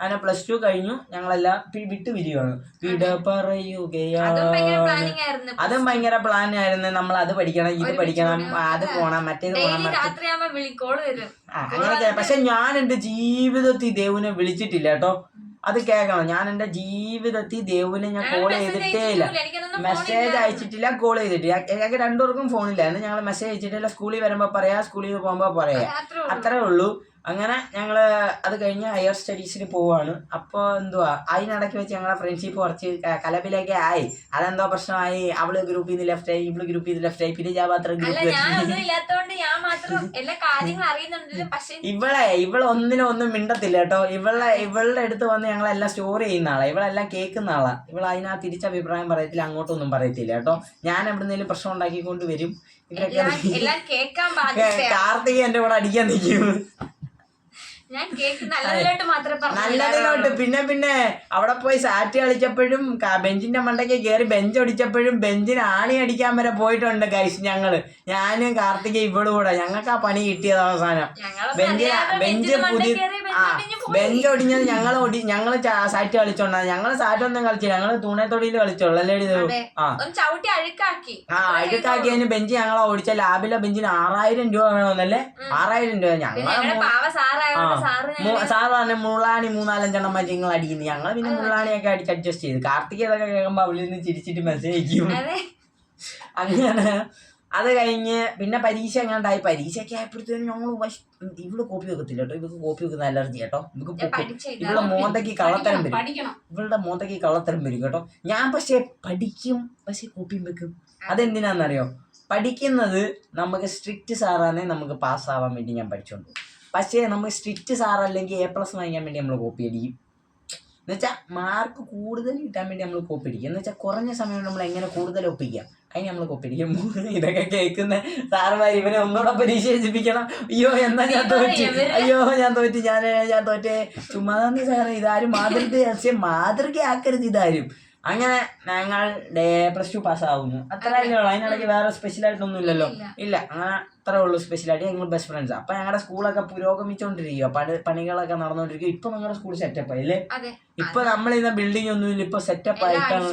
അങ്ങനെ plus two കഴിഞ്ഞു. ഞങ്ങളെല്ലാം വിട്ടു പിരിയുവാണ്. വിട പറയുകയാണ്. അതും ഭയങ്കര പ്ലാൻ ആയിരുന്നു. നമ്മൾ അത് പഠിക്കണം ഇത് പഠിക്കണം അത് പോണം മറ്റേത് പോണം അങ്ങനെയൊക്കെ പക്ഷെ ഞാൻ എന്റെ ജീവിതത്തിൽ ദേവുനെ വിളിച്ചിട്ടില്ല കേട്ടോ. അത് കേൾക്കണം. ഞാൻ എന്റെ ജീവിതത്തിൽ ദേവുനെ ഞാൻ കോൾ ചെയ്തിട്ടേ ഇല്ല. മെസ്സേജ് അയച്ചിട്ടില്ല കോൾ ചെയ്തിട്ടില്ല. ഞങ്ങൾക്ക് രണ്ടുപേർക്കും ഫോണില്ലായിരുന്നു ഞങ്ങൾ മെസ്സേജ് അയച്ചിട്ടില്ല. സ്കൂളിൽ വരുമ്പോ പറയാ സ്കൂളിൽ പോകുമ്പോ പറയാ. അത്രേ ഉള്ളൂ. അങ്ങനെ ഞങ്ങൾ അത് കഴിഞ്ഞ് ഹയർ സ്റ്റഡീസിന് പോവാണ്. അപ്പോൾ എന്തുവാ അതിനിടയ്ക്ക് വെച്ച് ഞങ്ങളെ ഫ്രണ്ട്ഷിപ്പ് കുറച്ച് കലബിലൊക്കെ കലപിലൊക്കെ ആയി. അതെന്തോ പ്രശ്നമായി. അവൾ ഗ്രൂപ്പിൽ നിന്ന് ലെഫ്റ്റ് ആയി ഇവൾ ഗ്രൂപ്പിൽ നിന്ന് ലെഫ്റ്റ് ആയി. പിന്നെ ഞാൻ മാത്രം അല്ല ഇവളെ ഇവളെ ഒന്നിനും ഒന്നും മിണ്ടത്തില്ല കേട്ടോ. ഇവളെ ഇവളുടെ അടുത്ത് വന്ന് ഞങ്ങളെല്ലാം സ്റ്റോർ ചെയ്യുന്ന ആളാ. ഇവളെല്ലാം കേൾക്കുന്ന ആളാ. ഇവൾ അതിനകത്ത് തിരിച്ച അഭിപ്രായം പറയത്തില്ല അങ്ങോട്ടൊന്നും പറയത്തില്ല കേട്ടോ. ഞാൻ എവിടുന്നേലും പ്രശ്നം ഉണ്ടാക്കിക്കൊണ്ട് വരും. ഇവരൊക്കെ കാർത്തിക എന്റെ കൂടെ അടിക്കാൻ നിൽക്കും. ഞാൻ കേക്ക് നല്ലതിലോട്ട് മാത്രമേ നല്ലതിലോട്ട്. പിന്നെ പിന്നെ അവിടെ പോയി സാറ്റ് കളിച്ചപ്പോഴും ബെഞ്ചിന്റെ മണ്ടയ്ക്ക് കയറി ബെഞ്ച് ഒടിച്ചപ്പോഴും ബെഞ്ചിന് ആണി അടിക്കാൻ വരെ പോയിട്ടുണ്ട് ഗൈസ് ഞങ്ങൾ. ഞാനും കാർത്തിക ഇവളും കൂടെ. ഞങ്ങൾക്ക് ആ പണി കിട്ടിയത് അവസാനം. ബെഞ്ച് ബെഞ്ച് പുതിയ ബെഞ്ച് ആ ബെഞ്ച് ഒടിഞ്ഞത് ഞങ്ങൾ ഒടി ഞങ്ങൾ സാറ്റ് കളിച്ചോണ്ടാ. ഞങ്ങൾ സാറ്റ് ഒന്നും കളിച്ചില്ല. ഞങ്ങൾ തൂണേത്തൊടിയിൽ കളിച്ചോളൂ. അല്ലേ. ആ. ചവിട്ടി അഴുക്കാക്കി. ആ അഴുക്കാക്കിയതിന് ബെഞ്ച് ഞങ്ങളെ ഓടിച്ച ലാബിലെ ബെഞ്ചിന് ആറായിരം രൂപ വേണമെന്നല്ലേ ആറായിരം രൂപ. പിന്നെ ഞങ്ങളെ ഞങ്ങളുടെ പാവ സാറായോണ്ട് സാറ് സാധാരണ മുള്ളാണി മൂന്നാലഞ്ചെണ്ണം മറ്റേ നിങ്ങൾ അടിക്കുന്നത് ഞങ്ങൾ പിന്നെ മുള്ളാണിയൊക്കെ അടിച്ച് അഡ്ജസ്റ്റ് ചെയ്ത്. കാർത്തിക് ഇതൊക്കെ കേൾക്കുമ്പോൾ അവളിൽ നിന്ന് ചിരിച്ചിട്ട് മെസ്സേജ് അയക്കും. അങ്ങനെയാണ് അങ്ങനെ അത് കഴിഞ്ഞ് പിന്നെ പരീക്ഷ എങ്ങാണ്ടായി. പരീക്ഷയൊക്കെ ആയപ്പോഴത്തേനും ഞങ്ങൾ ഇവൾ കോപ്പി വെക്കത്തില്ല കേട്ടോ. ഇവക്ക് കോപ്പി വെക്കുന്ന അലർജി കേട്ടോ. പഠിച്ചില്ല ഇവളുടെ മോന്തയ്ക്ക് കള്ളത്തരം വരും. ഇവളുടെ മോന്തയ്ക്ക് കള്ളത്തരം വരും കേട്ടോ. ഞാൻ പക്ഷേ പഠിക്കും പക്ഷെ കോപ്പിയും വെക്കും. അതെന്തിനാണെന്നറിയോ പഠിക്കുന്നത് നമുക്ക് സ്ട്രിക്റ്റ് സാറാന്നെ നമുക്ക് പാസ്സാവാൻ വേണ്ടി ഞാൻ പഠിച്ചോണ്ട് പോകും. പക്ഷേ നമ്മൾ സ്ട്രിക്റ്റ് സാറല്ലെങ്കിൽ എ പ്ലസ് വാങ്ങിക്കാൻ വേണ്ടി നമ്മൾ കോപ്പി അടിക്കും. എന്നുവെച്ചാൽ മാർക്ക് കൂടുതൽ കിട്ടാൻ വേണ്ടി നമ്മൾ കോപ്പി അടിക്കും. എന്ന് വെച്ചാൽ കുറഞ്ഞ സമയം നമ്മൾ എങ്ങനെ കൂടുതൽ ഒപ്പിക്കാം? അതിന് നമ്മൾ കോപ്പി അടിക്കും. ഇതൊക്കെ കേൾക്കുന്ന സാറുമാർ ഇവനെ ഒന്നുകൂടെ പരീക്ഷ എഴുതിപ്പിക്കണം അയ്യോ എന്നാ ഞാൻ തോറ്റി? അയ്യോ ഞാൻ തോറ്റി. ഞാൻ ഞാൻ തോറ്റേ. ചുമ്മാ സാറേ ഇതാരും മാതൃക മാതൃകയാക്കരുത്. ഇതാരും. അങ്ങനെ ഞങ്ങൾ ഡേ പ്ലസ് ടു പാസ്സാവുന്നു. അത്ര ഉള്ളൂ അതിനിടയ്ക്ക് വേറെ സ്പെഷ്യലായിട്ടൊന്നും ഇല്ലല്ലോ. ഇല്ല. അങ്ങനെ അത്രേ ഉള്ളൂ സ്പെഷ്യലായിട്ട് ഞങ്ങൾ ബെസ്റ്റ് ഫ്രണ്ട്സ് അപ്പൊ ഞങ്ങളുടെ സ്കൂളൊക്കെ പുരോഗമിച്ചോണ്ടിരിക്കുക പണി പണികളൊക്കെ നടന്നുകൊണ്ടിരിക്കുക ഇപ്പൊ ഞങ്ങളുടെ സ്കൂൾ സെറ്റപ്പ് ആയി അല്ലേ? അതെ. ഇപ്പൊ നമ്മൾ ഇന്ന ബിൽഡിംഗ് ഒന്നും ഇല്ല. ഇപ്പൊ സെറ്റപ്പ് ആയിട്ടാണ്.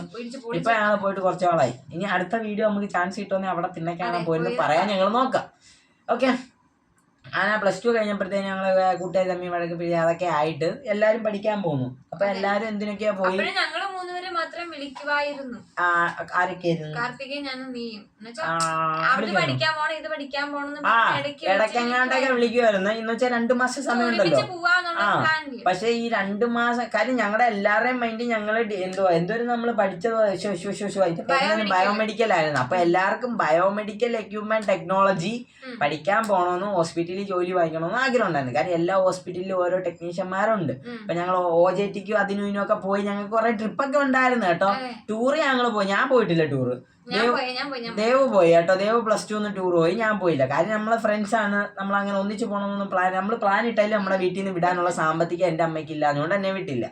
ഇപ്പൊ ഞങ്ങൾ പോയിട്ട് കുറച്ച് നാളായി. ഇനി അടുത്ത വീഡിയോ നമുക്ക് ചാൻസ് കിട്ടുമെന്ന് അവിടെ തിന്നക്കാണ് പോയെന്ന് പറയാൻ ഞങ്ങൾ നോക്കാം. ഓക്കെ അങ്ങനെ പ്ലസ് ടു കഴിഞ്ഞപ്പോഴത്തേക്ക് ഞങ്ങൾ കൂട്ടുകാർ തമ്മി വഴക്ക് പിഴ അതൊക്കെ ആയിട്ട് എല്ലാരും പഠിക്കാൻ പോകുന്നു. അപ്പൊ എല്ലാരും എന്തിനൊക്കെയാ പോയി? മാത്രം വിളിക്കുവായിരുന്നു. ആരൊക്കെയായിരുന്നു? കാർത്തികയും ഞാനും നീയും. എന്നുവെച്ചാ ആ, പഠിക്കാൻ പോണം ഇത് പഠിക്കാൻ പോണെന്ന് ആ ഇടയ്ക്ക് ഇടയ്ക്കെങ്ങാണ്ടൊക്കെ വിളിക്കുമായിരുന്നു എന്ന് വെച്ചാൽ രണ്ടു മാസം സമയം ഉണ്ടല്ലോ. ഒരുമിച്ച് ആ. പക്ഷെ ഈ രണ്ടു മാസം കാര്യം ഞങ്ങളുടെ എല്ലാവരുടെയും മൈൻഡ് ഞങ്ങൾ എന്തുവാ എന്തോരം നമ്മൾ പഠിച്ചത്. ബയോമെഡിക്കൽ ആയിരുന്നു. അപ്പൊ എല്ലാവർക്കും ബയോമെഡിക്കൽ എക്യുപ്മെന്റ് ടെക്നോളജി പഠിക്കാൻ പോകണമെന്നും ഹോസ്പിറ്റലിൽ ജോലി വാങ്ങിക്കണമെന്നും ആഗ്രഹം ഉണ്ടായിരുന്നു കാര്യം എല്ലാ ഹോസ്പിറ്റലിലും ഓരോ ടെക്നീഷ്യന്മാരുണ്ട്. അപ്പൊ ഞങ്ങൾ ഒ ജെ ടിക്കും അതിനും ഇതിനും ഒക്കെ പോയി ഞങ്ങൾക്ക് കുറെ ട്രിപ്പൊക്കെ ഉണ്ടായിരുന്നു കേട്ടോ. ടൂർ ടൂറ് ഞങ്ങൾ പോയി. ഞാൻ പോയിട്ടില്ല ടൂറ് ദേവ് പോയി കേട്ടോ. ദേവ് പ്ലസ് ടു ടൂർ പോയി. ഞാൻ പോയില്ല. കാര്യം നമ്മളെ ഫ്രണ്ട്സ് ആണ്. നമ്മൾ അങ്ങനെ ഒന്നിച്ച് പോകണമെന്നൊന്നും പ്ലാൻ നമ്മൾ പ്ലാൻ ഇട്ടാലും നമ്മുടെ വീട്ടിൽ നിന്ന് വിടാനുള്ള സാമ്പത്തികം എന്റെ അമ്മയ്ക്ക് ഇല്ല അതുകൊണ്ട് എന്നെ വിട്ടില്ല.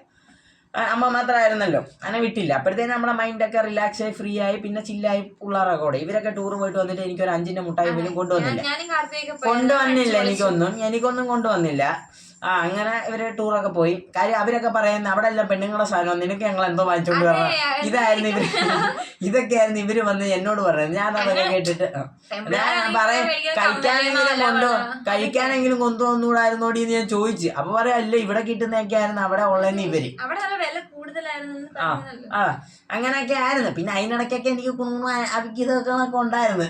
അമ്മ മാത്രമായിരുന്നല്ലോ. അങ്ങനെ വിട്ടില്ല. അപ്പോഴത്തേനും നമ്മുടെ മൈൻഡൊക്കെ റിലാക്സ് ആയി ഫ്രീ ആയി പിന്നെ ചില്ലായി പിള്ളേരൊക്കെ കൂടെ. ഇവരൊക്കെ ടൂർ പോയിട്ട് വന്നിട്ട് എനിക്ക് ഒരു അഞ്ചിന്റെ മുട്ടായി പോലും കൊണ്ടുവന്നില്ല. കൊണ്ടുവന്നില്ല എനിക്കൊന്നും. എനിക്കൊന്നും കൊണ്ടുവന്നില്ല. ആ അങ്ങനെ ഇവർ ടൂറൊക്കെ പോയി. കാര്യം അവരൊക്കെ പറയുന്ന അവിടെ എല്ലാം പെണ്ണുങ്ങളുടെ സാധനം നിനക്ക് ഞങ്ങൾ എന്തോ വാങ്ങിച്ചോണ്ട് പറഞ്ഞു വരണം. ഇതായിരുന്നു ഇവർ. ഇതൊക്കെയായിരുന്നു ഇവർ വന്ന് എന്നോട് പറയുന്നത്. ഞാൻ അതൊക്കെ കേട്ടിട്ട് ഞാൻ പറയാം കഴിക്കാനെങ്കിലും കൊണ്ടോ കഴിക്കാനെങ്കിലും കൊണ്ടുവന്നുകൂടായിരുന്നോടി എന്ന് ഞാൻ ചോദിച്ചു. അപ്പൊ പറയാം അല്ല ഇവിടെ കിട്ടുന്നൊക്കെ ആയിരുന്നു അവിടെ ഉള്ളതെന്ന് ഇവർ. ആ അങ്ങനെയൊക്കെ ആയിരുന്നു. പിന്നെ അതിനിടയ്ക്കൊക്കെ എനിക്ക് കുണുണ അഭിഗീതങ്ങളൊക്കെ ഉണ്ടായിരുന്നു.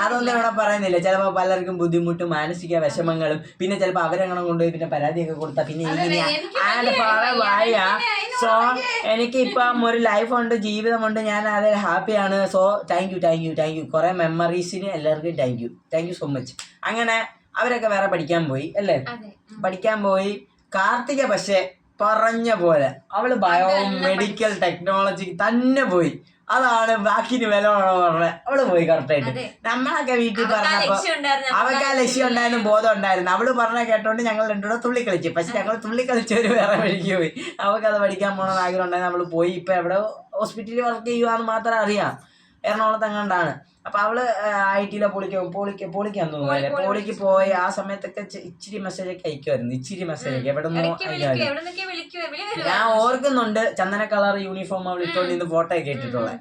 അതൊന്നും ഇവിടെ പറയുന്നില്ല. ചിലപ്പോ പലർക്കും ബുദ്ധിമുട്ടും മാനസിക വിഷമങ്ങളും പിന്നെ ചിലപ്പോ അവരങ്ങനെ കൊണ്ടുപോയി പിന്നെ പരാതിയൊക്കെ കൊടുത്താ പിന്നെ സോ എനിക്ക് ഇപ്പം ഒരു ലൈഫ് ഉണ്ട് ജീവിതമുണ്ട് ഞാൻ അതിൽ ഹാപ്പിയാണ് so thank you thank you thank you കുറെ മെമ്മറീസിന് എല്ലാവർക്കും thank you thank you so much അങ്ങനെ അവരൊക്കെ വേറെ പഠിക്കാൻ പോയി അല്ലേ? അതെ പഠിക്കാൻ പോയി. കാർത്തിക പക്ഷെ പറഞ്ഞ പോലെ. അവൾ ബയോ മെഡിക്കൽ ടെക്നോളജി തന്നെ പോയി. അതാണ് ബാക്കിന് വില പറഞ്ഞത് അവൾ പോയി കറക്റ്റായിട്ട് ആയിട്ട് നമ്മളൊക്കെ വീട്ടിൽ പറഞ്ഞപ്പോ അവക്ക് അവൾക്ക് ആ ലക്ഷ്യം ഉണ്ടായിരുന്നു ബോധം ഉണ്ടായിരുന്നു. അവൾ പറഞ്ഞ കേട്ടോണ്ട് ഞങ്ങൾ രണ്ടുകൂടെ തുള്ളി കളിച്ചു. പക്ഷെ ഞങ്ങൾ തുള്ളി കളിച്ചവര് വേറെ വഴിക്ക് പോയി. അവൾക്ക് അത് പഠിക്കാൻ പോകണമെന്ന് ആഗ്രഹം ഉണ്ടായിരുന്നു. അവൾ പോയി ഇപ്പൊ എവിടെ ഹോസ്പിറ്റലിൽ വർക്ക് ചെയ്യുവാന്ന് മാത്രം അറിയാം. എറണാകുളത്ത് എങ്ങാണ്ടാണ് അപ്പൊ അവൾ ഐ ടിയിലെ പൊളിക്ക് പൊളിക്ക് പൊളിക്കാൻ തോന്നുന്നു പൊളിക്ക് പോയി. ആ സമയത്തൊക്കെ ഇച്ചിരി മെസ്സേജ് ഒക്കെ അയക്കുമായിരുന്നു ഇച്ചിരി മെസ്സേജ് ഒക്കെ. എവിടെ നിന്നോ ഞാൻ ഓർക്കുന്നുണ്ട്. ചന്ദന കളർ യൂണിഫോം അവൾ ഇട്ടോണ്ട് ഇന്ന് ഫോട്ടോ ഒക്കെ ഇട്ടിട്ടുള്ളത്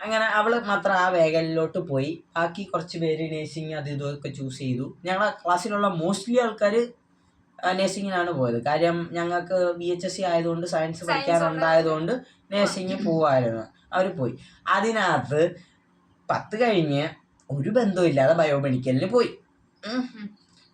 അങ്ങനെ അവൾ മാത്രം ആ വേഗലിലോട്ട് പോയി. ബാക്കി കുറച്ച് പേര് നേഴ്സിംഗ് അത് ഇതൊക്കെ ചൂസ് ചെയ്തു. ഞങ്ങളെ ക്ലാസ്സിലുള്ള മോസ്റ്റ്ലി ആൾക്കാർ നേഴ്സിങ്ങിനാണ് പോയത്. കാര്യം ഞങ്ങൾക്ക് ബി എച്ച് എസ് സി ആയതുകൊണ്ട് സയൻസ് പഠിക്കാറുണ്ടായതുകൊണ്ട് പഠിക്കാനുണ്ടായതുകൊണ്ട് നേഴ്സിംഗ് പോവായിരുന്നു. അവർ പോയി. അതിനകത്ത് പത്ത് കഴിഞ്ഞ് ഒരു ബന്ധമില്ലാതെ ബയോമെഡിക്കലിന് പോയി.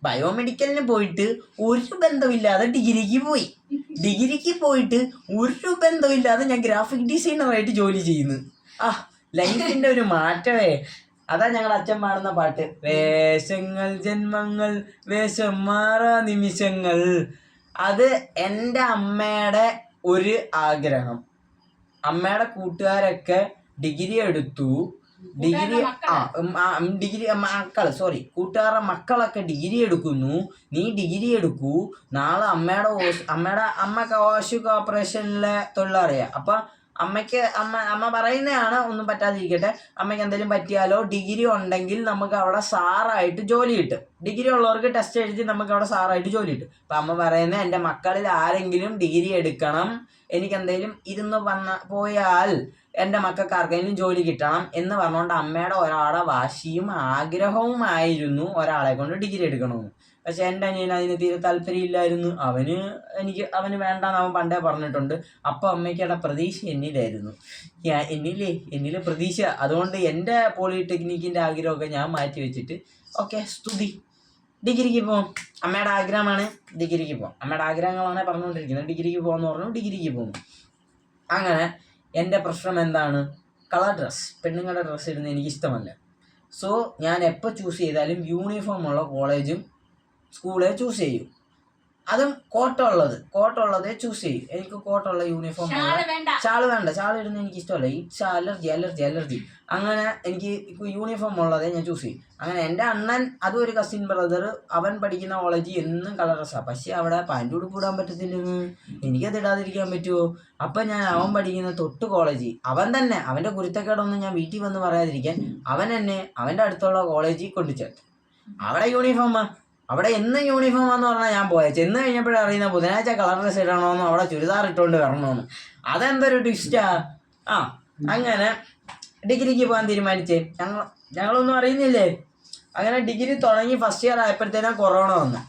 ബയോമെഡിക്കലിന് പോയിട്ട് ഒരു ബന്ധമില്ലാതെ ഡിഗ്രിക്ക് പോയി. ഡിഗ്രിക്ക് പോയിട്ട് ഒരു ബന്ധമില്ലാതെ ഞാൻ ഗ്രാഫിക് ഡിസൈനറായിട്ട് ജോലി ചെയ്യുന്നു. ആ ലൈഫിന്റെ ഒരു മാറ്റമേ. അതാ ഞങ്ങൾ അച്ഛൻ പാടുന്ന പാട്ട്. വേഷങ്ങൾ ജന്മങ്ങൾ വേഷം മാറാ നിമിഷങ്ങൾ. അത് എന്റെ അമ്മയുടെ ഒരു ആഗ്രഹം. അമ്മയുടെ കൂട്ടുകാരൊക്കെ ഡിഗ്രി എടുത്തു. ഡിഗ്രി ആ ഡിഗ്രി മക്കൾ സോറി കൂട്ടുകാരുടെ മക്കളൊക്കെ ഡിഗ്രി എടുക്കുന്നു. നീ ഡിഗ്രി എടുക്കൂ. നാളെ അമ്മയുടെ അമ്മയുടെ അമ്മ കാശുക ഓപ്പറേഷനിലെ തൊഴിലറിയാം. അപ്പൊ അമ്മയ്ക്ക് അമ്മ അമ്മ പറയുന്നതാണ് ഒന്നും പറ്റാതിരിക്കട്ടെ. അമ്മയ്ക്ക് എന്തെങ്കിലും പറ്റിയാലോ ഡിഗ്രി ഉണ്ടെങ്കിൽ നമുക്ക് അവിടെ സാറായിട്ട് ജോലി കിട്ടും. ഡിഗ്രി ഉള്ളവർക്ക് ടെസ്റ്റ് എഴുതി നമുക്ക് അവിടെ സാറായിട്ട് ജോലി കിട്ടും. അപ്പൊ അമ്മ പറയുന്നത് എന്റെ മക്കളിൽ ആരെങ്കിലും ഡിഗ്രി എടുക്കണം. എനിക്ക് എന്തെങ്കിലും ഇരുന്ന് വന്ന പോയാൽ എന്റെ മക്കൾക്ക് ആർക്കെങ്കിലും ജോലി കിട്ടണം എന്ന് പറഞ്ഞുകൊണ്ട് അമ്മയുടെ ഒരാളെ വാശിയും ആഗ്രഹവുമായിരുന്നു ഒരാളെ കൊണ്ട് ഡിഗ്രി എടുക്കണമെന്ന്. പക്ഷെ എന്റെ അനിയൻ അതിന് തീരെ താല്പര്യമില്ലായിരുന്നു. അവന് എനിക്ക് അവന് വേണ്ടെന്ന് അവൻ പണ്ടേ പറഞ്ഞിട്ടുണ്ട്. അപ്പം അമ്മയ്ക്കുടെ പ്രതീക്ഷ എന്നിലായിരുന്നു. ഞാൻ എന്നിലേ എന്നിലെ പ്രതീക്ഷ. അതുകൊണ്ട് എന്റെ പോളിടെക്നിക്കിന്റെ ആഗ്രഹമൊക്കെ ഞാൻ മാറ്റി വെച്ചിട്ട് ഓക്കെ സ്തുതി. ഡിഗ്രിക്ക് പോകും അമ്മയുടെ ആഗ്രഹമാണ് ഡിഗ്രിക്ക് പോകും അമ്മയുടെ ആഗ്രഹങ്ങളാണ് പറഞ്ഞുകൊണ്ടിരിക്കുന്നത് ഡിഗ്രിക്ക് പോകാന്ന് പറഞ്ഞു ഡിഗ്രിക്ക് പോകുന്നു അങ്ങനെ എന്റെ പ്രശ്നം എന്താണ്? Colour dress. പെണ്ണുങ്ങളുടെ ഡ്രസ്സ് ഇടുന്നത് എനിക്ക് ഇഷ്ടമല്ല സോ ഞാൻ എപ്പോൾ ചൂസ് ചെയ്താലും യൂണിഫോം ഉള്ള കോളേജും സ്കൂളെ ചൂസ് ചെയ്യും. അതും കോട്ടുള്ളത് കോട്ടുള്ളതേ ചൂസ് ചെയ്യും. എനിക്ക് കോട്ടുള്ള യൂണിഫോം ചാൾ വേണ്ട. ചാൾ ഇടുന്ന എനിക്ക് ഇഷ്ടമല്ല. ഈ അലർജി അലർജി അലർജി. അങ്ങനെ എനിക്ക് ഇപ്പൊ യൂണിഫോം ഉള്ളതേ ഞാൻ ചൂസ് ചെയ്യും. അങ്ങനെ എന്റെ അണ്ണൻ അതും ഒരു കസിൻ ബ്രദർ അവൻ പഠിക്കുന്ന കോളേജ് എന്നും കളർ ഡ്രസ്സാണ് പക്ഷെ അവിടെ പാന്റ് ഉടുപ്പ് ഇടാൻ പറ്റത്തില്ലെന്ന്. എനിക്കത് ഇടാതിരിക്കാൻ പറ്റുമോ അപ്പം ഞാൻ അവൻ പഠിക്കുന്ന തൊട്ട് കോളേജ് അവൻ തന്നെ അവന്റെ കുരുത്തക്കേടൊന്നും ഞാൻ വീട്ടിൽ വന്ന് പറയാതിരിക്കാൻ അവൻ എന്നെ അവന്റെ അടുത്തുള്ള കോളേജിൽ കൊണ്ടുചേർത്തു അവിടെ യൂണിഫോമാ അവിടെ എന്ന് യൂണിഫോം എന്ന് പറഞ്ഞാൽ ഞാൻ പോയത് ചെന്ന് കഴിഞ്ഞപ്പോഴേ അറിയുന്ന ബുധനാഴ്ച കളർ ഡ്രസ് ഇടണമെന്നും അവിടെ ചുരിദാർ ഇട്ടുകൊണ്ട് വരണമെന്നും അതെന്തൊരു ട്വിസ്റ്റാ ആ? അങ്ങനെ ഡിഗ്രിക്ക് പോകാൻ തീരുമാനിച്ച്. ഞങ്ങൾ ഞങ്ങളൊന്നും അറിയുന്നില്ലേ? അങ്ങനെ ഡിഗ്രി തുടങ്ങി ഫസ്റ്റ് ഇയർ ആയപ്പോഴത്തേനും കൊറോണ വന്നു.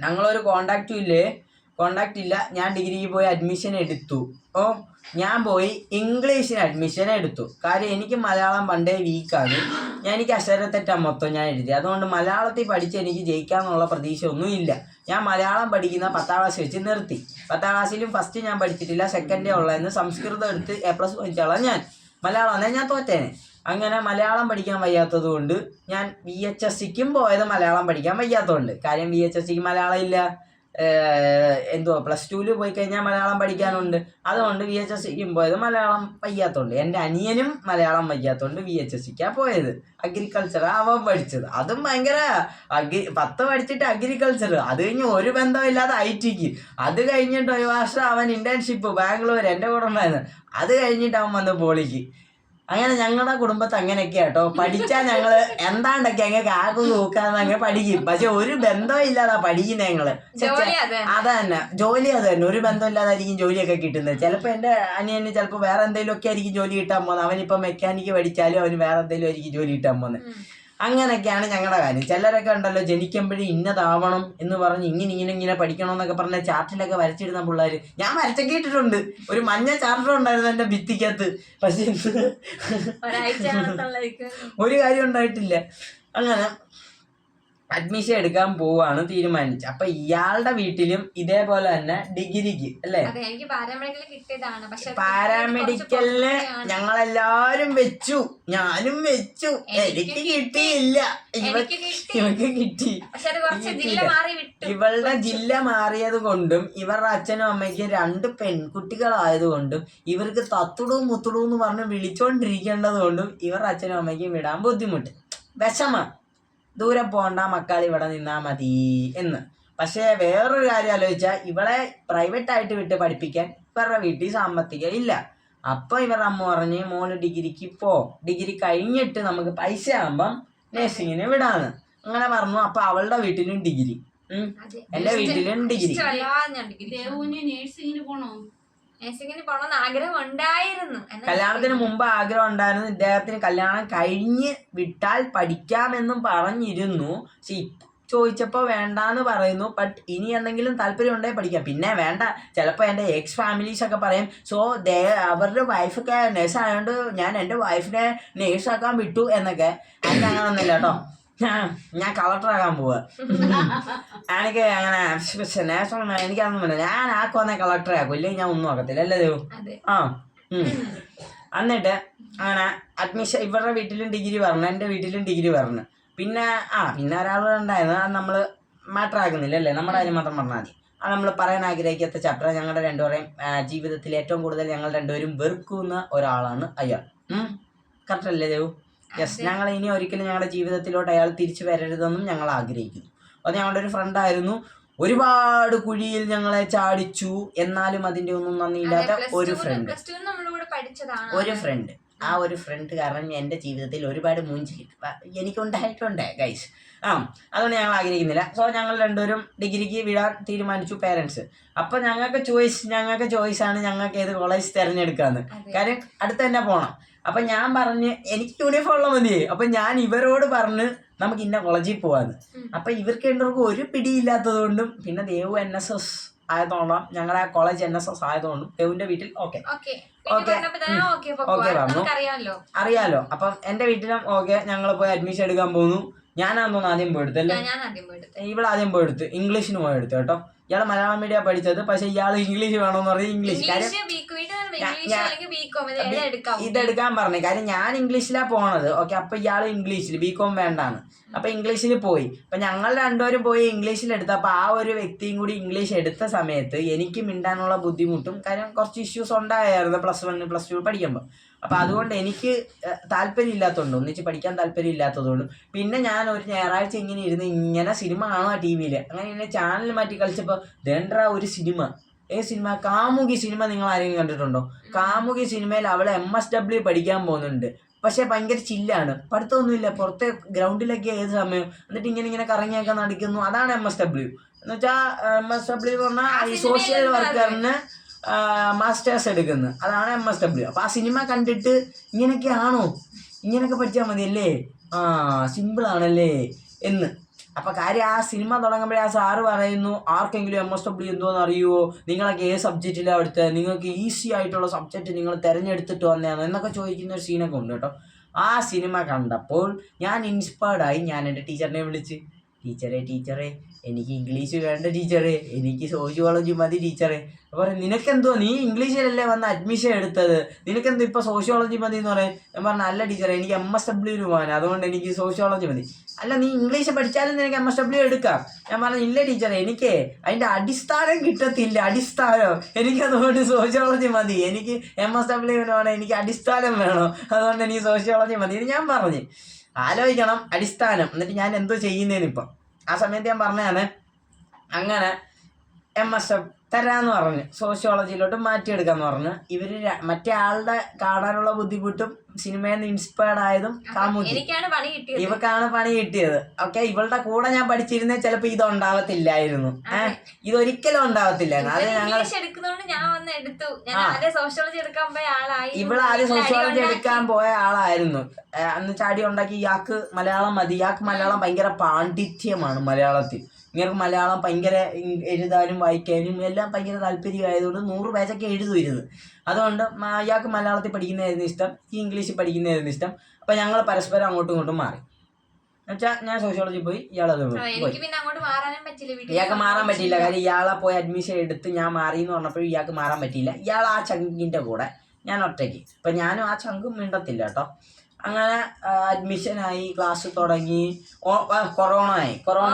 ഞങ്ങളൊരു കോണ്ടാക്റ്റും ഇല്ലേ? കോണ്ടാക്റ്റ് ഇല്ല. ഞാൻ ഡിഗ്രിക്ക് പോയി അഡ്മിഷൻ എടുത്തു. ഓ ഞാൻ പോയി ഇംഗ്ലീഷിന് അഡ്മിഷൻ എടുത്തു. കാര്യം എനിക്ക് മലയാളം പണ്ടേ വീക്കാണ് ഞാൻ എനിക്ക് അക്ഷരത്തെറ്റാ മൊത്തം ഞാൻ എഴുതി അതുകൊണ്ട് മലയാളത്തിൽ പഠിച്ച് എനിക്ക് ജയിക്കാമെന്നുള്ള പ്രതീക്ഷ ഒന്നുമില്ല ഞാൻ മലയാളം പഠിക്കുന്ന പത്താം ക്ലാസ് വെച്ച് നിർത്തി. പത്താം ക്ലാസ്സിലും ഫസ്റ്റ് ഞാൻ പഠിച്ചിട്ടില്ല സെക്കൻഡേ ഉള്ളതെന്ന് സംസ്കൃതം എടുത്ത് എ പ്ലസ് പഠിച്ചോളാം ഞാൻ. മലയാളം എന്നാൽ ഞാൻ തോറ്റേനെ. അങ്ങനെ മലയാളം പഠിക്കാൻ വയ്യാത്തത് കൊണ്ട് ഞാൻ ബി എച്ച് എസ് സിക്കും പോയത് മലയാളം പഠിക്കാൻ വയ്യാത്തതുകൊണ്ട്. കാര്യം ബി എച്ച് എസ് സിക്ക് മലയാളം ഇല്ല. എന്തുവാ പ്ലസ് ടുവിൽ പോയി കഴിഞ്ഞാൽ മലയാളം പഠിക്കാനുണ്ട്. അതുകൊണ്ട് വി എച്ച് എസ് സിക്കും പോയത് മലയാളം വയ്യാത്തതുകൊണ്ട് എന്റെ അനിയനും മലയാളം വയ്യാത്തതുകൊണ്ട് വി എച്ച് എസ് സിക്കാണ് പോയത്. അഗ്രികൾച്ചർ അവൻ പഠിച്ചത്. അതും ഭയങ്കര അഗ്രി പത്ത് പഠിച്ചിട്ട് അഗ്രികൾച്ചർ അത് കഴിഞ്ഞ് ഒരു ബന്ധമില്ലാതെ ഐ ടിക്ക് അത് കഴിഞ്ഞിട്ട് ഒരു വർഷം അവൻ ഇന്റേൺഷിപ്പ് ബാംഗ്ലൂർ എന്റെ കൂടെ ഉണ്ടായിരുന്നു. അത് കഴിഞ്ഞിട്ട് അവൻ വന്ന് പോളിക്ക്. അങ്ങനെ ഞങ്ങളുടെ കുടുംബത്ത് അങ്ങനെയൊക്കെ കേട്ടോ പഠിച്ചാൽ ഞങ്ങൾ എന്താണ്ടൊക്കെ അങ്ങ് കാക്കും നോക്കാന്ന് അങ്ങ് പഠിക്കും. പക്ഷെ ഒരു ബന്ധവും ഇല്ലാതാ പഠിക്കുന്നത് ഞങ്ങൾ. അത് തന്നെ. ജോലി അത് തന്നെ. ഒരു ബന്ധം ഇല്ലാതായിരിക്കും ജോലിയൊക്കെ കിട്ടുന്നത്. ചിലപ്പോൾ എന്റെ അനിയന് ചിലപ്പോൾ വേറെ എന്തെങ്കിലും ഒക്കെ ആയിരിക്കും ജോലി കിട്ടാൻ പോകുന്നത്. അവനിപ്പോ മെക്കാനിക്ക് പഠിച്ചാലും അവന് വേറെ എന്തെങ്കിലും ആയിരിക്കും ജോലി കിട്ടാൻ പോകുന്നത്. അങ്ങനെയൊക്കെയാണ് ഞങ്ങളുടെ കാര്യം. ചിലരൊക്കെ ഉണ്ടല്ലോ ജനിക്കുമ്പോഴേ ഇന്നതാവണം എന്ന് പറഞ്ഞ് ഇങ്ങനെ ഇങ്ങനെ ഇങ്ങനെ പഠിക്കണം എന്നൊക്കെ പറഞ്ഞ ചാർട്ടിലൊക്കെ വരച്ചിടുന്ന പിള്ളേർ ഞാൻ വരച്ചൊക്കെ ഇട്ടിട്ടുണ്ട്. ഒരു മഞ്ഞ ചാർട്ടർ ഉണ്ടായിരുന്നു എന്റെ ഭിത്തിക്കകത്ത്. പക്ഷെ. ഒരു കാര്യം ഉണ്ടായിട്ടില്ല. അങ്ങനെ അഡ്മിഷൻ എടുക്കാൻ പോവാണ് തീരുമാനിച്ചത്. അപ്പൊ ഇയാളുടെ വീട്ടിലും ഇതേപോലെ തന്നെ ഡിഗ്രിക്ക് അല്ലേ? അതെ എനിക്ക് പാരാമെഡിക്കൽ കിട്ടിയതാണ്. പക്ഷെ പാരാമെഡിക്കലിന് ഞങ്ങളെല്ലാരും വെച്ചു. ഞാനും വെച്ചു. എനിക്ക് കിട്ടിയില്ല. ഇവക്ക് കിട്ടി. ഇവളുടെ ജില്ല മാറിയത് കൊണ്ടും ഇവരുടെ അച്ഛനും അമ്മയ്ക്കും രണ്ട് പെൺകുട്ടികളായതുകൊണ്ടും ഇവർക്ക് തത്തുടൂ മുത്തുടൂ എന്ന് പറഞ്ഞ് വിളിച്ചോണ്ടിരിക്കേണ്ടത് കൊണ്ടും ഇവരുടെ അച്ഛനും അമ്മയ്ക്കും വിടാൻ ബുദ്ധിമുട്ട്. വിഷമം. ദൂരെ പോകണ്ട മക്കൾ ഇവിടെ നിന്നാ മതി എന്ന്. പക്ഷേ വേറൊരു കാര്യം ആലോചിച്ചാൽ ഇവളെ പ്രൈവറ്റ് ആയിട്ട് വിട്ട് പഠിപ്പിക്കാൻ ഇവരുടെ വീട്ടിൽ സാമ്പത്തികം ഇല്ല. അപ്പൊ ഇവരുടെ അമ്മ പറഞ്ഞ് മോൾ ഡിഗ്രിക്ക് പോ. ഡിഗ്രി കഴിഞ്ഞിട്ട് നമുക്ക് പൈസ ആകുമ്പം നഴ്സിങ്ങിന് വിടാന്ന്. അങ്ങനെ പറഞ്ഞു. അപ്പൊ അവളുടെ വീട്ടിലും ഡിഗ്രി. എന്റെ വീട്ടിലും ഡിഗ്രി. ഇഷ്ടമല്ലാതെ ഞാൻ ഡിഗ്രി ദേവുവിന് നേഴ്സിങ്ങിന് പോണോ നഴ്സിംഗിന് പോകണമെന്ന് ആഗ്രഹം ഉണ്ടായിരുന്നു കല്യാണത്തിന് മുമ്പ് ആഗ്രഹം ഉണ്ടായിരുന്നു ഇദ്ദേഹത്തിന് കല്യാണം കഴിഞ്ഞ് വിട്ടാൽ പഠിക്കാമെന്നും പറഞ്ഞിരുന്നു. പക്ഷെ ചോദിച്ചപ്പോൾ വേണ്ടാന്ന് പറയുന്നു. ബട്ട് ഇനി എന്തെങ്കിലും താല്പര്യം ഉണ്ടെങ്കിൽ പഠിക്കാം. പിന്നെ വേണ്ട. ചിലപ്പോൾ എന്റെ എക്സ് ഫാമിലീസ് ഒക്കെ പറയും സോ ദേ അവരുടെ വൈഫൊക്കെ നേഴ്സ് ആയതുകൊണ്ട് ഞാൻ എന്റെ വൈഫിനെ നേഴ്സാക്കാൻ വിട്ടു എന്നൊക്കെ. അങ്ങനെ അങ്ങനൊന്നുമില്ല കേട്ടോ. ഞാൻ കളക്ടറാകാൻ പോവാ. എനിക്ക് അങ്ങനെ നേഷണൽ എനിക്കതൊന്നും വേണ്ട. ഞാൻ ആക്കുവന്നെ കളക്ടറെ ആക്കും. ഇല്ലെങ്കിൽ ഞാൻ ഒന്നും ആക്കത്തില്ല അല്ലേ ദേവ്? ആ. എന്നിട്ട് അങ്ങനെ അഡ്മിഷൻ ഇവരുടെ വീട്ടിലും ഡിഗ്രി പറഞ്ഞു എന്റെ വീട്ടിലും ഡിഗ്രി പറഞ്ഞു. പിന്നെ ആ പിന്നെ ഒരാൾ ഉണ്ടായിരുന്നു. അത് നമ്മൾ മാറ്റർ ആക്കുന്നില്ല അല്ലേ? നമ്മുടെ കാര്യം മാത്രം പറഞ്ഞാൽ മതി. അത് നമ്മൾ പറയാൻ ആഗ്രഹിക്കാത്ത ചാപ്റ്റർ ഞങ്ങളുടെ രണ്ടുപേരെയും ജീവിതത്തിൽ ഏറ്റവും കൂടുതൽ ഞങ്ങൾ രണ്ടുപേരും വെറുക്കുന്ന ഒരാളാണ് അയാൾ. കറക്റ്റ് അല്ലേ ദേവു? യെസ് ഞങ്ങൾ ഇനി ഒരിക്കലും ഞങ്ങളുടെ ജീവിതത്തിലോട്ട് അയാൾ തിരിച്ചു വരരുതെന്നും ഞങ്ങൾ ആഗ്രഹിക്കുന്നു. അത് ഞങ്ങളുടെ ഒരു ഫ്രണ്ടായിരുന്നു ഒരുപാട് കുഴിയിൽ ഞങ്ങളെ ചാടിച്ചു എന്നാലും അതിന്റെ ഒന്നും നന്ദിയില്ലാത്ത ഒരു ഫ്രണ്ട് ഒരു ഫ്രണ്ട് ആ. ഒരു ഫ്രണ്ട് കാരണം എന്റെ ജീവിതത്തിൽ ഒരുപാട് മൂഞ്ചി എനിക്കുണ്ടായിട്ടുണ്ട് ഗൈസ് ആ അതുകൊണ്ട് ഞങ്ങൾ ആഗ്രഹിക്കുന്നില്ല. സോ ഞങ്ങൾ രണ്ടുപേരും ഡിഗ്രിക്ക് വിടാൻ തീരുമാനിച്ചു പേരൻസ് അപ്പം ഞങ്ങൾക്ക് ചോയ്സ് ഞങ്ങൾക്ക് ചോയ്സ് ആണ് ഞങ്ങൾക്ക് ഏത് കോളേജ് തിരഞ്ഞെടുക്കാന്ന്. കാര്യം അടുത്ത് തന്നെ പോകണം അപ്പം ഞാൻ പറഞ്ഞ് എനിക്ക് യൂണിഫോം ഉള്ള മതി അപ്പം ഞാൻ ഇവരോട് പറഞ്ഞ് നമുക്ക് ഇന്ന കോളേജിൽ പോവാന്ന്. അപ്പം ഇവർക്ക് രണ്ടുപേർക്കും ഒരു പിടിയില്ലാത്തത് കൊണ്ടും പിന്നെ ദേവു എൻ എസ് എസ് ആയതുകൊണ്ടും ഞങ്ങളുടെ കോളേജ് എൻ എസ് എസ് ആയതുകൊണ്ടും ദേവിന്റെ വീട്ടിൽ ഓക്കെ ഓക്കെ പറഞ്ഞു. അറിയാലോ. അപ്പം എന്റെ വീട്ടിലും ഓക്കെ ഞങ്ങൾ പോയി അഡ്മിഷൻ എടുക്കാൻ പോകുന്നു. ഞാനാന്ന് തോന്നുന്നു ആദ്യം പോയി എടുത്തല്ലേ ഞാൻ ആദ്യം പോയിട്ട് ഇവൾ ആദ്യം പോയി എടുത്ത് ഇംഗ്ലീഷിന് പോയെടുത്തു കേട്ടോ. ഇയാൾ മലയാളം മീഡിയം പഠിച്ചത്. പക്ഷെ ഇയാൾ ഇംഗ്ലീഷ് വേണമെന്ന് പറഞ്ഞ് ഇംഗ്ലീഷ് കാര്യം ബികോം ബികോം ഇതെടുക്കാൻ പറഞ്ഞു കാര്യം ഞാൻ ഇംഗ്ലീഷിലാ പോണത്. ഓക്കെ അപ്പൊ ഇയാൾ ഇംഗ്ലീഷിൽ ബി കോം വേണ്ടാണ് അപ്പൊ ഇംഗ്ലീഷിൽ പോയി. അപ്പൊ ഞങ്ങൾ രണ്ടുപേരും പോയി ഇംഗ്ലീഷിൽ എടുത്തപ്പോ ആ ഒരു വ്യക്തിയും കൂടി ഇംഗ്ലീഷ് എടുത്ത സമയത്ത് എനിക്ക് മിണ്ടാനുള്ള ബുദ്ധിമുട്ടും കാരണം കുറച്ച് ഇഷ്യൂസ് ഉണ്ടായിരുന്നു. പ്ലസ് വൺ പ്ലസ് ടു പഠിക്കുമ്പോൾ അപ്പൊ അതുകൊണ്ട് എനിക്ക് താല്പര്യം ഇല്ലാത്തതുകൊണ്ട് ഒന്നിച്ച് പഠിക്കാൻ താല്പര്യം ഇല്ലാത്തതുകൊണ്ടും പിന്നെ ഞാൻ ഒരു ഞായറാഴ്ച ഇങ്ങനെ ഇരുന്ന് ഇങ്ങനെ സിനിമ കാണുക ടി വിയിൽ അങ്ങനെ ഇങ്ങനെ ചാനൽ മാറ്റി കളിച്ചപ്പോൾ ദേണ്ട ഒരു സിനിമ ഏ സിനിമ കാമുകി സിനിമ നിങ്ങൾ ആരെങ്കിലും കണ്ടിട്ടുണ്ടോ? കാമുകി സിനിമയിൽ അവൾ എം എസ് ഡബ്ല്യു പഠിക്കാൻ പോകുന്നുണ്ട്. പക്ഷെ ഭയങ്കര ചില്ലാണ് പഠിത്തമൊന്നുമില്ല. പുറത്തെ ഗ്രൗണ്ടിലൊക്കെ ഏത് സമയം? എന്നിട്ട് ഇങ്ങനെ ഇങ്ങനെ കറങ്ങിയൊക്കെ നടക്കുന്നു. അതാണ് എം എസ് ഡബ്ല്യു എന്ന് വെച്ചാൽ എം എസ് ഡബ്ല്യു എന്ന് പറഞ്ഞാൽ ഈ സോഷ്യൽ വർക്കറിന് മാസ്റ്റേഴ്സ് എടുക്കുന്നത്. അതാണ് എം എസ് ഡബ്ല്യു അപ്പോൾ ആ സിനിമ കണ്ടിട്ട് ഇങ്ങനെയൊക്കെ ആണോ ഇങ്ങനെയൊക്കെ പഠിച്ചാൽ മതിയല്ലേ? ആ സിമ്പിൾ ആണല്ലേ? എന്ന്. അപ്പൊ കാര്യം ആ സിനിമ തുടങ്ങുമ്പോഴേ ആ സാറ് പറയുന്നു ആർക്കെങ്കിലും എം എസ് ഡബ്ല്യു എന്തോന്ന് അറിയുമോ നിങ്ങളൊക്കെ ഏത് സബ്ജക്റ്റിലാണ് എടുത്തത് നിങ്ങൾക്ക് ഈസി ആയിട്ടുള്ള സബ്ജക്റ്റ് നിങ്ങൾ തിരഞ്ഞെടുത്തിട്ട് വന്നതാണ് എന്നൊക്കെ ചോദിക്കുന്ന ഒരു സീനൊക്കെ ഉണ്ട് കേട്ടോ. ആ സിനിമ കണ്ടപ്പോൾ ഞാൻ ഇൻസ്പയർഡായി ഞാൻ എന്റെ ടീച്ചറിനെ വിളിച്ച് ടീച്ചറെ ടീച്ചറെ എനിക്ക് ഇംഗ്ലീഷ് വേണ്ട ടീച്ചറെ എനിക്ക് സോഷ്യോളജി മതി ടീച്ചറെ. അപ്പോൾ പറയും നിനക്കെന്തോ നീ ഇംഗ്ലീഷിലല്ലേ വന്ന് അഡ്മിഷൻ എടുത്തത്? നിനക്കെന്തോ ഇപ്പോൾ സോഷ്യോളജി മതി എന്ന് പറയും ഞാൻ പറഞ്ഞു അല്ല ടീച്ചറെ എനിക്ക് എം എസ് ഡബ്ല്യൂന് പോകാൻ അതുകൊണ്ട് എനിക്ക് സോഷ്യോളജി മതി. അല്ല നീ ഇംഗ്ലീഷ് പഠിച്ചാലും നിനക്ക് എം എസ് ഡബ്ല്യു എടുക്കാം. ഞാൻ പറഞ്ഞു ഇല്ല ടീച്ചറെ എനിക്ക് അതിന്റെ അടിസ്ഥാനം കിട്ടത്തില്ല അടിസ്ഥാനം. എനിക്ക് അതുകൊണ്ട് സോഷ്യോളജി മതി. എനിക്ക് എം എസ് ഡബ്ല്യുവിന് വേണം എനിക്ക് അടിസ്ഥാനം വേണം. അതുകൊണ്ട് എനിക്ക് സോഷ്യോളജി മതി ഇത് ഞാൻ പറഞ്ഞു. ആലോചിക്കണം അടിസ്ഥാനം. എന്നിട്ട് ഞാൻ എന്തോ ചെയ്യുന്നതിന് ഇപ്പം. ആ സമയത്ത് ഞാൻ പറഞ്ഞതാണ് അങ്ങനെ എം എസ് എഫ് തരാന്ന് പറഞ്ഞു. സോഷ്യോളജിയിലോട്ട് മാറ്റിയെടുക്കാന്ന് പറഞ്ഞു. ഇവർ മറ്റേ ആളുടെ കാണാനുള്ള ബുദ്ധിമുട്ടും സിനിമയിൽ നിന്ന് ഇൻസ്പയർഡ് ആയതും കാമുകി. ഇവക്കാണ് പണി കിട്ടിയത്. ഓക്കെ ഇവളുടെ കൂടെ ഞാൻ പഠിച്ചിരുന്നേ ചിലപ്പോ ഇത് ഉണ്ടാവത്തില്ലായിരുന്നു ഏഹ് ഇതൊരിക്കലും ഉണ്ടാവത്തില്ലായിരുന്നു. അത് ഞങ്ങൾ ഇവൾ ആദ്യം സോഷ്യോളജി എടുക്കാൻ പോയ ആളായിരുന്നു. അന്ന് ചാടി ഉണ്ടാക്കി ഇയാൾക്ക് മലയാളം മതി. ഇയാൾക്ക് മലയാളം ഭയങ്കര പാണ്ഡിത്യമാണ് മലയാളത്തിൽ. ഇങ്ങനെ മലയാളം ഭയങ്കര എഴുതാനും വായിക്കാനും എല്ലാം ഭയങ്കര താല്പര്യമായതുകൊണ്ട് നൂറ് പേജൊക്കെ എഴുതുമായിരുന്നു. അതുകൊണ്ട് അയാൾക്ക് മലയാളത്തിൽ പഠിക്കുന്നതായിരുന്നു ഇഷ്ടം ഈ ഇംഗ്ലീഷിൽ പഠിക്കുന്നതായിരുന്നു ഇഷ്ടം. അപ്പം ഞങ്ങൾ പരസ്പരം അങ്ങോട്ടും ഇങ്ങോട്ടും മാറി. എന്നുവെച്ചാൽ ഞാൻ സോഷ്യോളജി പോയി ഇയാളത് ഇയാൾക്ക് മാറാൻ പറ്റിയില്ല. കാര്യം ഇയാളെ പോയി അഡ്മിഷൻ എടുത്ത് ഞാൻ മാറി എന്ന് പറഞ്ഞപ്പോഴും ഇയാൾക്ക് മാറാൻ പറ്റിയില്ല. ഇയാൾ ആ ചങ്കിന്റെ കൂടെ ഞാൻ ഒറ്റയ്ക്ക്. അപ്പം ഞാനും ആ ചങ്കും മിണ്ടത്തില്ല കേട്ടോ. അങ്ങനെ അഡ്മിഷൻ ആയി ക്ലാസ് തുടങ്ങി. കൊറോണ ആയി കൊറോണ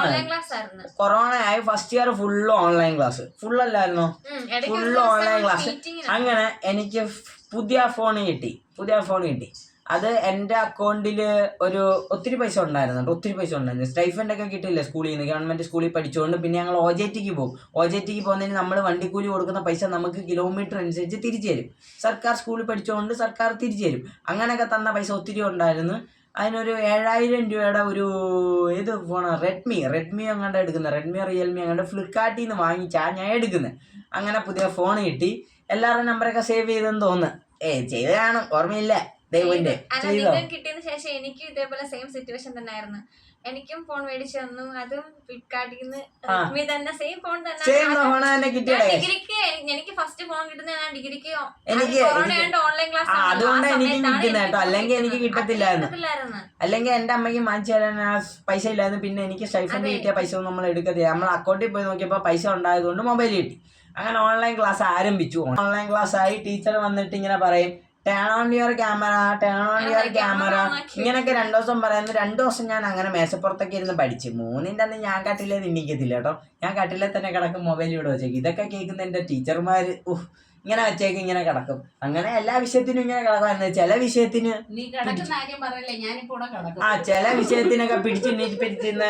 കൊറോണ ആയി first year full online class ഉം, ഫുള്ള് ഓൺലൈൻ ക്ലാസ് അങ്ങനെ എനിക്ക് പുതിയ ഫോൺ കിട്ടി പുതിയ ഫോൺ കിട്ടി. അത് എന്റെ അക്കൗണ്ടിൽ ഒരു ഒത്തിരി പൈസ ഉണ്ടായിരുന്നു ഒത്തിരി പൈസ ഉണ്ടായിരുന്നു. സ്റ്റൈഫന്റ് ഒക്കെ കിട്ടില്ല സ്കൂളിൽ നിന്ന് ഗവൺമെന്റ് സ്കൂളിൽ പഠിച്ചുകൊണ്ട് പിന്നെ ഞങ്ങൾ ഒ ജെ ടിക്ക് പോകും. ഒ ജെ ടിക്ക് പോകുന്നതിന് നമ്മൾ വണ്ടിക്കൂലി കൊടുക്കുന്ന പൈസ നമുക്ക് കിലോമീറ്റർ അനുസരിച്ച് തിരിച്ചു തരും. സർക്കാർ സ്കൂളിൽ പഠിച്ചുകൊണ്ട് സർക്കാർ തിരിച്ചു തരും. അങ്ങനെയൊക്കെ തന്ന പൈസ ഒത്തിരി ഉണ്ടായിരുന്നു. അതിനൊരു ഏഴായിരം രൂപയുടെ ഒരു ഇത് ഫോണാണ് റെഡ്മി റെഡ്മി അങ്ങോട്ട് എടുക്കുന്നത് റെഡ്മി റിയൽമി അങ്ങോട്ട് ഫ്ലിപ്കാർട്ടിൽ നിന്ന് വാങ്ങിച്ചാണ് ഞാൻ എടുക്കുന്നത് അങ്ങനെ പുതിയ ഫോൺ കിട്ടി. എല്ലാവരുടെ നമ്പറൊക്കെ സേവ് ചെയ്തെന്ന് തോന്നുന്നു. ഏ ചെയ്ത് കാണും ഓർമ്മയില്ല. ദൈവന്റെ കിട്ടിയതിനു ശേഷം എനിക്കും ഇതേപോലെ സെയിം സിറ്റുവേഷൻ തന്നെ ആയിരുന്നു എനിക്കും ഫോൺ മേടിച്ചു തന്നു. അതും ഫ്ലിപ്കാർട്ടിൽ നിന്ന് തന്നെ സെയിം ഫോൺ തന്നെ. ഡിഗ്രിക്ക് എനിക്ക് ഫസ്റ്റ് ഫോൺ കിട്ടുന്ന ഡിഗ്രിക്ക് ഓൺലൈൻ ക്ലാസ് അതുകൊണ്ടാ എനിക്ക് കേട്ടോ. അല്ലെങ്കിൽ എനിക്ക് കിട്ടത്തില്ലായിരുന്നു. അല്ലെങ്കിൽ എന്റെ അമ്മയ്ക്ക് മാറ്റി തരാൻ പൈസ ഇല്ലായിരുന്നു. പിന്നെ എനിക്ക് സ്റ്റൈഫണ്ട്. കിട്ടിയ പൈസ ഒന്നും നമ്മൾ എടുക്കത്തില്ല. നമ്മൾ അക്കൗണ്ടിൽ പോയി നോക്കിയപ്പോൾ പൈസ ഉണ്ടായതുകൊണ്ട് മൊബൈൽ കിട്ടി. അങ്ങനെ ഓൺലൈൻ ക്ലാസ് ആരംഭിച്ചു. ഓൺലൈൻ ക്ലാസ് ആയി ടീച്ചർ വന്നിട്ട് ഇങ്ങനെ പറയും turn on your camera turn on your camera. ഇങ്ങനെയൊക്കെ രണ്ടു ദിവസം പറയുന്നു. രണ്ടു ദിവസം ഞാൻ അങ്ങനെ മേശപ്പുറത്തൊക്കെ ഇരുന്ന് പഠിച്ചു. മൂന്നിന്റെ അന്ന് ഞാൻ കട്ടിലേ നിന്നിക്കത്തില്ല കേട്ടോ. ഞാൻ കട്ടിലെ തന്നെ കിടക്കും മൊബൈൽ ഇവിടെ വെച്ചേക്കും. ഇതൊക്കെ കേൾക്കുന്ന എന്റെ ടീച്ചർമാർ ഉഹ് ഇങ്ങനെ വെച്ചേക്കും ഇങ്ങനെ കിടക്കും. അങ്ങനെ എല്ലാ വിഷയത്തിനും ഇങ്ങനെ കിടക്കുമായിരുന്നു ചില വിഷയത്തിന് കിടക്കും ആ ചില വിഷയത്തിനൊക്കെ പിടിച്ച് പിടിച്ചിരുന്ന്